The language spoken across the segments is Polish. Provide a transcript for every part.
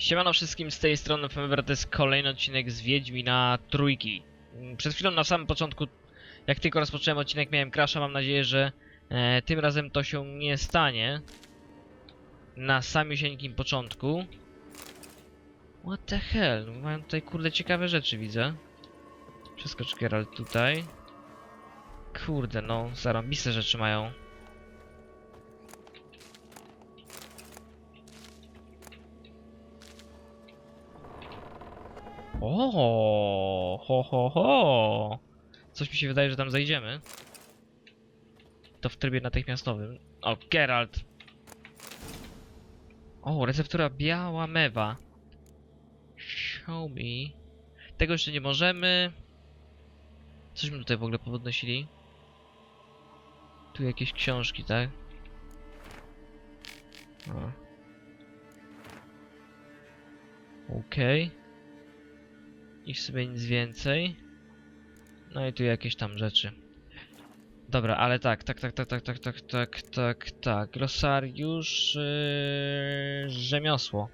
Siemano wszystkim z tej strony Femer, to jest kolejny odcinek z Wiedźmina Trójki. Mm, Przed chwilą na samym początku, jak tylko rozpocząłem odcinek miałem crasha, mam nadzieję, że e, tym razem to się nie stanie. Na samiusieńkim początku. What the hell, mają tutaj kurde ciekawe rzeczy widzę. Przeskocz Geralt tutaj. Kurde no, zarąbiste rzeczy mają. O, ho, ho, ho. Coś mi się wydaje, że tam zajdziemy. To w trybie natychmiastowym. O, Geralt. O, receptura biała mewa. Show me. Tego jeszcze nie możemy. Cośmy tutaj w ogóle podnosili? Tu jakieś książki, tak? Okej. I w sobie nic więcej. No i tu jakieś tam rzeczy. Dobra, ale tak, tak, tak, tak, tak, tak, tak, tak, tak, tak. Glosariusz, yy, rzemiosło.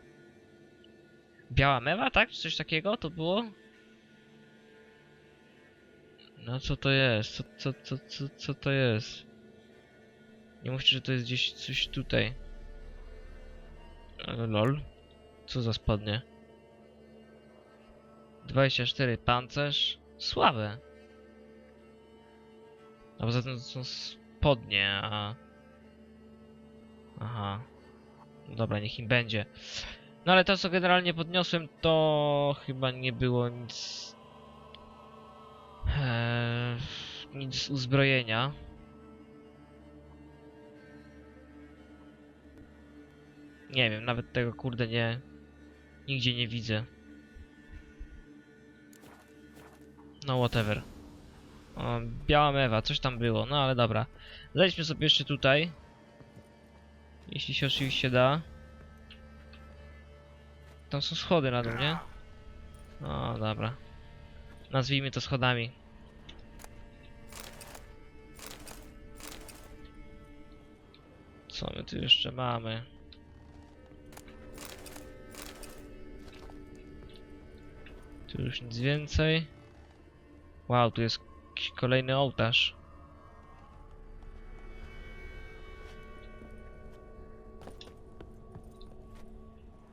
Biała mewa, tak? Czy Coś takiego to było? No co to jest? Co, co, co, co, co to jest? Nie mówcie, że to jest gdzieś coś tutaj. Lol. Co za spodnie? 24 pancerz. Słabe. A poza tym to są spodnie, a... Aha. Dobra, niech im będzie. No ale to co generalnie podniosłem to chyba nie było nic... Eee, nic uzbrojenia. Nie wiem, nawet tego kurde nie... Nigdzie nie widzę. No whatever. O, biała mewa, coś tam było, no ale dobra. Zejdźmy sobie jeszcze tutaj. Jeśli się oczywiście da. Tam są schody na dół, nie? O, dobra. Nazwijmy to schodami. Co my tu jeszcze mamy? Tu już nic więcej. Wow, tu jest kolejny ołtarz.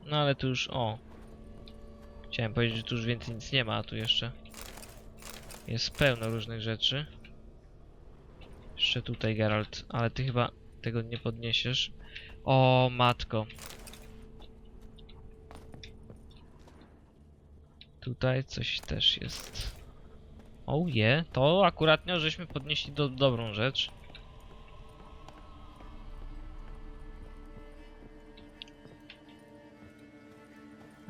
No ale tu już, o. Chciałem powiedzieć, że tu już więcej nic nie ma, a tu jeszcze jest pełno różnych rzeczy. Jeszcze tutaj Geralt, ale ty chyba tego nie podniesiesz. O matko. Tutaj coś też jest. Oh yeah, to akuratnie żeśmy podnieśli do dobrą rzecz.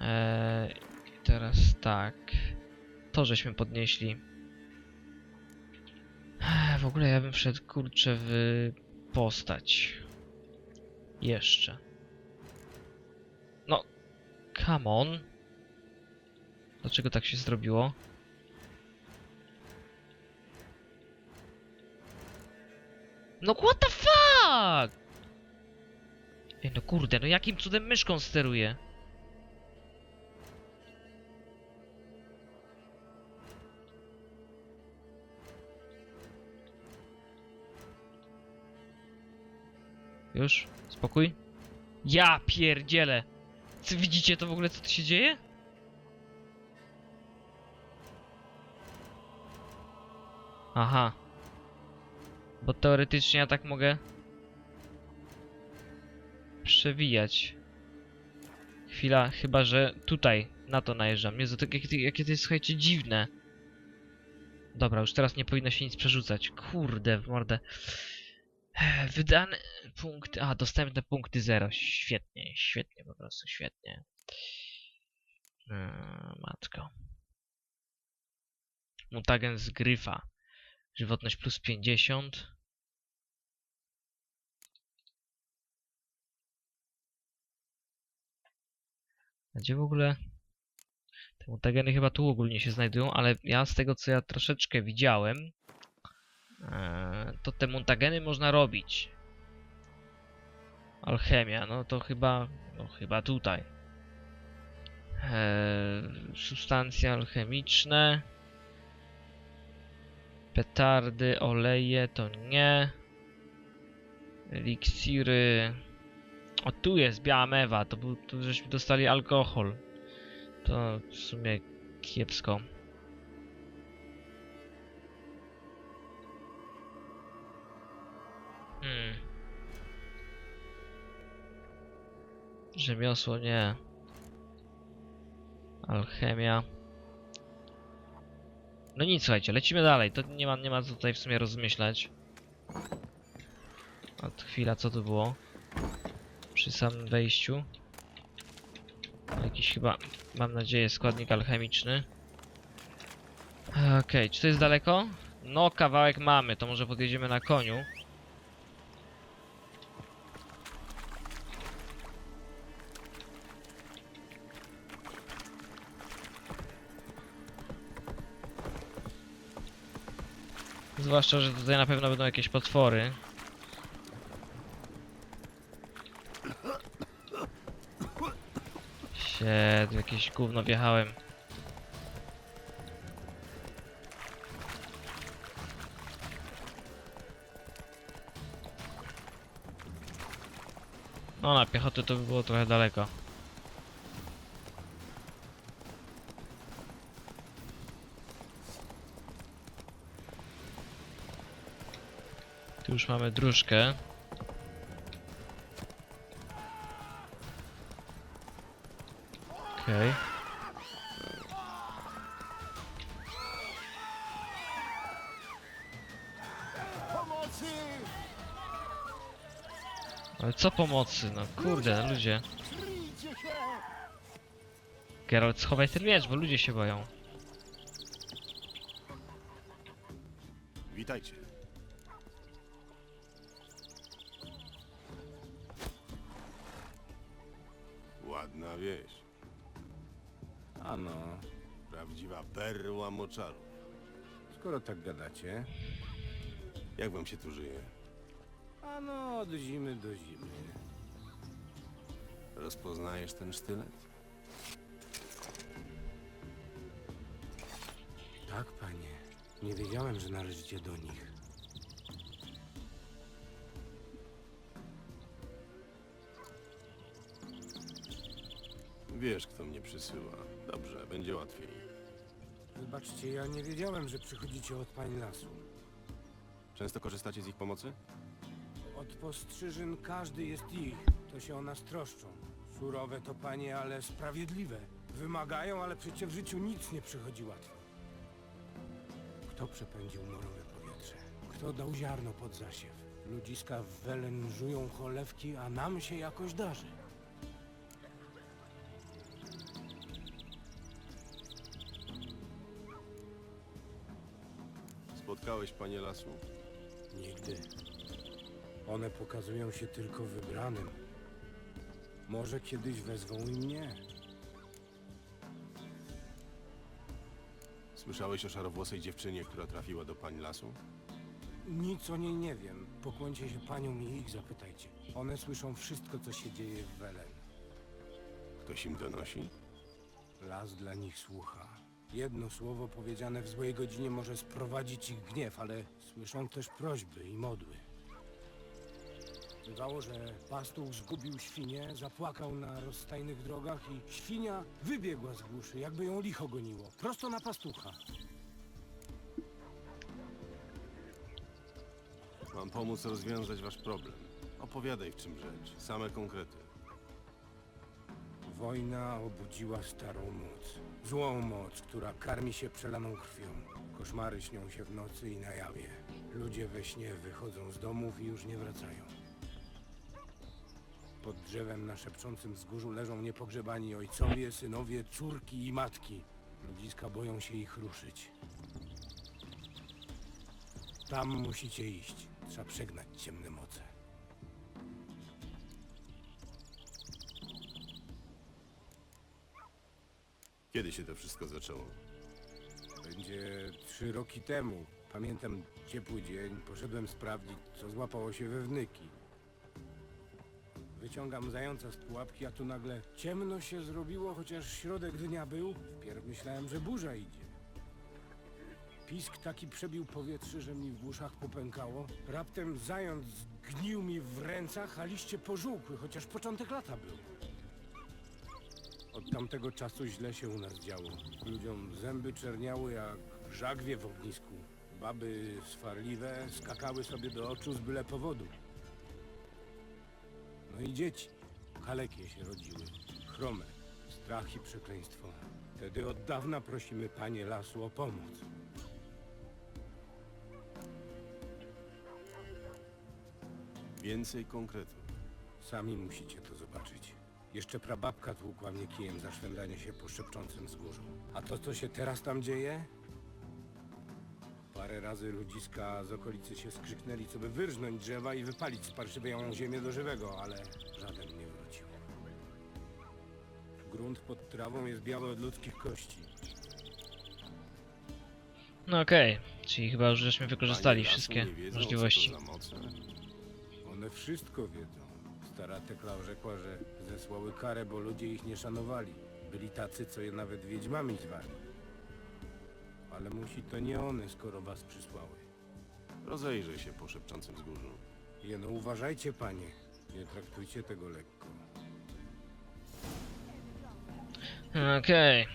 Eee, teraz tak. To żeśmy podnieśli. Eee, w ogóle ja bym wszedł kurczę w postać. Jeszcze. No, come on. Dlaczego tak się zrobiło? No what the fuck? Ej, no kurde, no jakim cudem myszką steruję? Już? Spokój? Ja pierdzielę! Czy widzicie to w ogóle, co tu się dzieje? Aha. Bo teoretycznie ja tak mogę przewijać. Chwila, chyba że tutaj na to najeżdżam. Jezu, to, jakie, jakie to jest, słuchajcie, dziwne. Dobra, już teraz nie powinno się nic przerzucać. Kurde, w mordę. Wydane punkty. A, dostępne punkty 0. Świetnie, świetnie, po prostu świetnie. Eee, matko. Mutagen z gryfa. Żywotność plus 50. A Gdzie w ogóle? Te mutageny chyba tu ogólnie się znajdują, ale ja z tego co ja troszeczkę widziałem, e, to te mutageny można robić. Alchemia, no to chyba, no chyba tutaj. Eee, substancje alchemiczne. Petardy, oleje to nie. Eliksiry. O tu jest biała mewa, to był, żeśmy dostali alkohol. To w sumie kiepsko. Hmm. Rzemiosło nie. Alchemia. No nic, słuchajcie, lecimy dalej. To nie ma, nie ma tutaj w sumie rozmyślać. Od chwila, co to było? Przy samym wejściu. Jakiś chyba, mam nadzieję, składnik alchemiczny. Okej, czy to jest daleko? No, kawałek mamy, to może podjedziemy na koniu. Zwłaszcza, że tutaj na pewno będą jakieś potwory. Tu jakieś gówno wjechałem. No na piechotę to by było trochę daleko. Tu już mamy dróżkę. Okej. Pomocy! Ale co pomocy? No kurde, ludzie. Geralt, schowaj ten miecz, bo ludzie się boją. Witajcie. Ładna wieś. Ano, Prawdziwa perła moczaru. skoro tak gadacie. Jak wam się tu żyje? Ano, od zimy do zimy. Rozpoznajesz ten sztylet? Tak, panie. Nie wiedziałem, że należycie do nich. Wiesz, kto mnie przysyła. Dobrze, będzie łatwiej. Wybaczcie, ja nie wiedziałem, że przychodzicie od pań lasu. Często korzystacie z ich pomocy? Od postrzyżyn każdy jest ich. To się o nas troszczą. Surowe to panie, ale sprawiedliwe. Wymagają, ale przecież w życiu nic nie przychodzi łatwo. Kto przepędził morowe powietrze? Kto dał ziarno pod zasiew? Ludziska w Welen żują cholewki, a nam się jakoś darzy. Spotkałeś panie lasu? Nigdy. One pokazują się tylko wybranym. Może kiedyś wezwą i mnie. Słyszałeś o szarowłosej dziewczynie, która trafiła do pań lasu? Nic o niej nie wiem. Pokłońcie się paniom i ich zapytajcie. One słyszą wszystko, co się dzieje w Welen. Ktoś im donosi? Las dla nich słucha. Jedno słowo powiedziane w złej godzinie może sprowadzić ich gniew, ale słyszą też prośby i modły. Bywało, że pastuch zgubił świnię, zapłakał na rozstajnych drogach i świnia wybiegła z głuszy, jakby ją licho goniło. Prosto na pastucha. Mam pomóc rozwiązać wasz problem. Opowiadaj w czym rzecz. Same konkrety. Wojna obudziła starą moc. Złą moc, która karmi się przelaną krwią. Koszmary śnią się w nocy i na jawie. Ludzie we śnie wychodzą z domów i już nie wracają. Pod drzewem na szepczącym wzgórzu leżą niepogrzebani ojcowie, synowie, córki i matki. Ludziska boją się ich ruszyć. Tam musicie iść. Trzeba przegnać ciemne moce. Kiedy się to wszystko zaczęło? Będzie trzy roki temu. Pamiętam ciepły dzień, poszedłem sprawdzić, co złapało się we wnyki. Wyciągam zająca z pułapki, a tu nagle ciemno się zrobiło, chociaż środek dnia był. Wpierw myślałem, że burza idzie. Pisk taki przebił powietrze, że mi w uszach popękało. Raptem zając zgnił mi w rękach, a liście pożółkły, chociaż początek lata był. Od tamtego czasu źle się u nas działo. Ludziom zęby czerniały jak żagwie w ognisku. Baby swarliwe skakały sobie do oczu z byle powodu. No i dzieci. Kalekie się rodziły. Chrome. Strach i przekleństwo. Wtedy od dawna prosimy panie lasu o pomoc. Więcej konkretów. Sami musicie to zobaczyć. Jeszcze prababka tłukła mnie kijem za szwendanie się po szepczącym wzgórzu. A to, co się teraz tam dzieje? Parę razy ludziska z okolicy się skrzyknęli, co by wyrżnąć drzewa i wypalić sparszywiałą ziemię do żywego, ale żaden nie wrócił. Grunt pod trawą jest biały od ludzkich kości. No okej, czyli chyba już żeśmy wykorzystali Panie lasu wszystkie nie wiedzą, możliwości. Co to za moce? One wszystko wiedzą. Stara Tekla rzekła, że zesłały karę, bo ludzie ich nie szanowali. Byli tacy, co je nawet wiedźmami zwali. Ale musi to nie one, skoro was przysłały. Rozejrzyj się po szepczącym wzgórzu. Jeno, uważajcie, panie. Nie traktujcie tego lekko. Okej.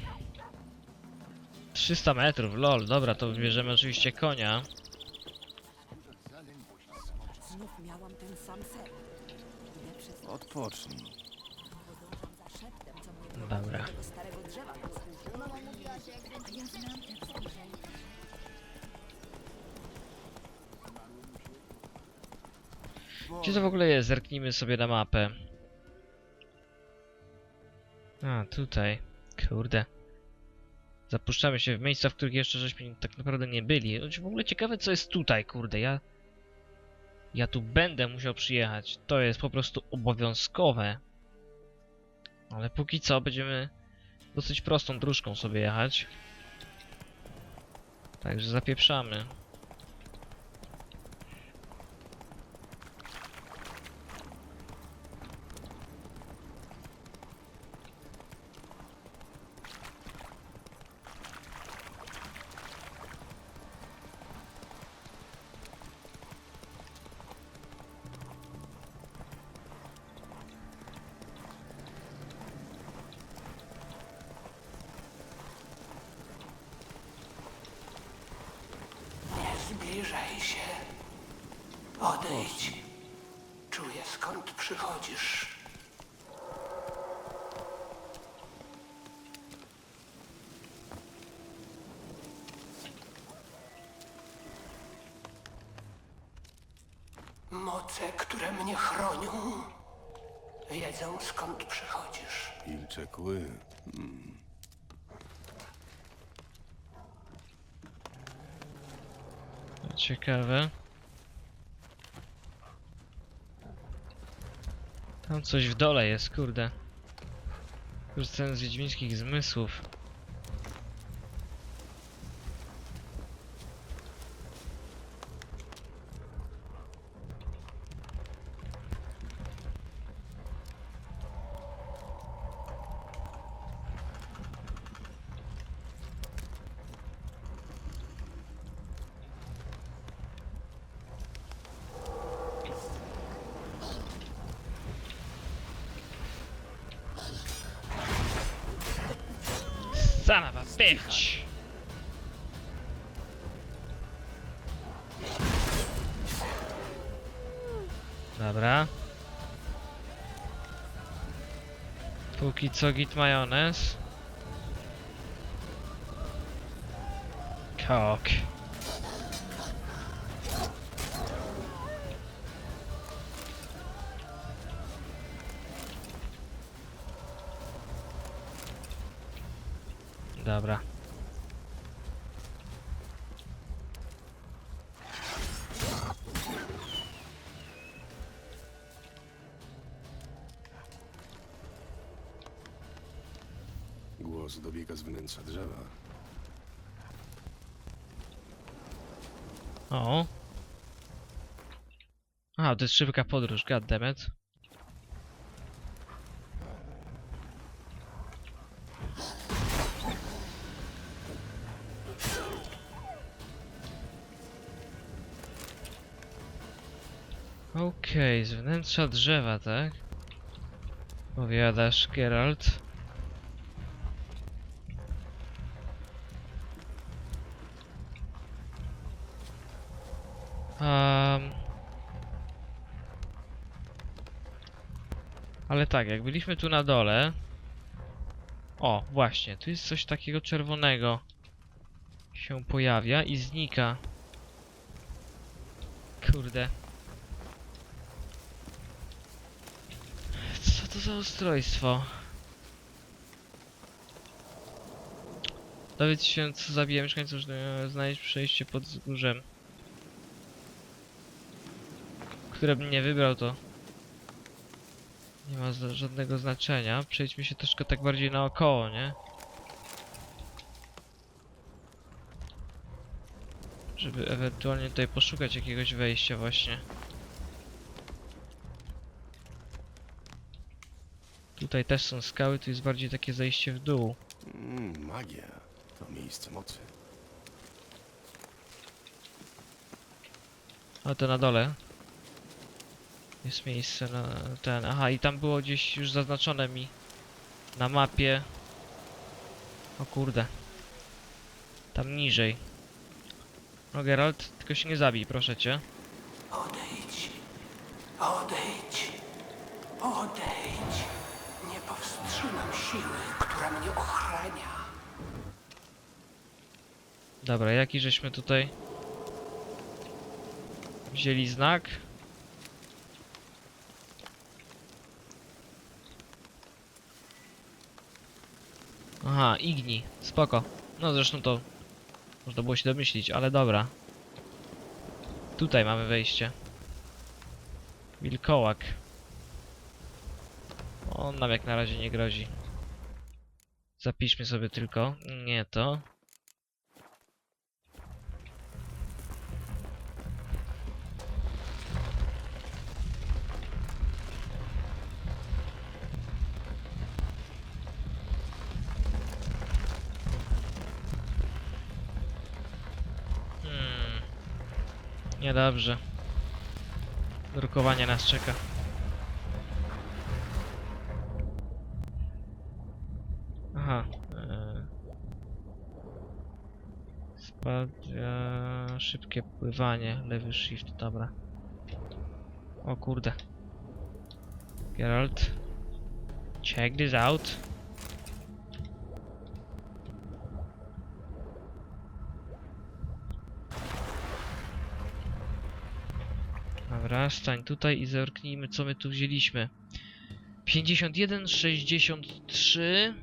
300 metrów, lol, dobra, to bierzemy oczywiście konia. Znów miałam ten sam sen. Odpocznij. Dobra. Gdzie to w ogóle jest? Zerknijmy sobie na mapę. A, tutaj. Kurde. Zapuszczamy się w miejsca, w których jeszcze żeśmy tak naprawdę nie byli. Choć W ogóle ciekawe co jest tutaj, kurde. Ja... Ja tu będę musiał przyjechać. To jest po prostu obowiązkowe. Ale póki co będziemy dosyć prostą dróżką sobie jechać. Także zapieprzamy. Odejdź. Czuję skąd przychodzisz. Moce, które mnie chronią, wiedzą skąd przychodzisz. Wilcze kły. Ciekawe. Tam coś w dole jest, kurde. Korzystając z wiedźmińskich zmysłów. Bitch! Dobra. Póki co git majonez. Kok. Dobra. Głos dobiega z wnętrza drzewa. O. A, to jest szybka podróż, goddammit. Okej, z wnętrza drzewa, tak? Powiadasz, Geralt. Um, ale tak, jak byliśmy tu na dole. O, właśnie, tu jest coś takiego czerwonego. Się pojawia i znika. Kurde. Co to za ustrojstwo? Dowiedz się, co zabija mieszkańców, żeby znaleźć przejście pod wzgórzem. Które bym nie wybrał, to nie ma żadnego znaczenia. Przejdźmy się troszkę tak bardziej naokoło, nie? Żeby ewentualnie tutaj poszukać jakiegoś wejścia właśnie. Tutaj też są skały, tu jest bardziej takie zejście w dół. Mm, magia. To miejsce mocy. A to na dole. Jest miejsce na ten. Aha, i tam było gdzieś już zaznaczone mi na mapie. O kurde. Tam niżej. No Geralt, tylko się nie zabij, proszę cię. Odejdź. Odejdź. Odejdź. Powstrzymam siły, która mnie ochrania. Dobra, jaki żeśmy tutaj wzięli znak? Aha, Igni, spoko. No zresztą to można było się domyślić, ale dobra. Tutaj mamy wejście. Wilkołak. On nam jak na razie nie grozi. Zapiszmy sobie tylko. Nie to. Hmm. Niedobrze. Drukowanie nas czeka. Aha. E... Spad... E... Szybkie pływanie. Lewy shift, dobra. O kurde. Geralt. Check this out. Dobra, stań tutaj i zerknijmy co my tu wzięliśmy. 51, 63.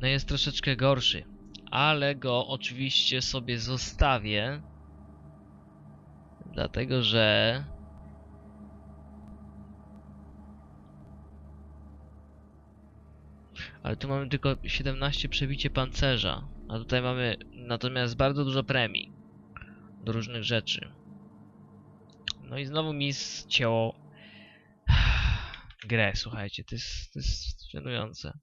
No jest troszeczkę gorszy, ale go oczywiście sobie zostawię. Dlatego, że Ale tu mamy tylko 17 przebicie pancerza. A tutaj mamy natomiast bardzo dużo premii. Do różnych rzeczy. No i znowu mi zcięło grę, słuchajcie, to jest, to jest żenujące.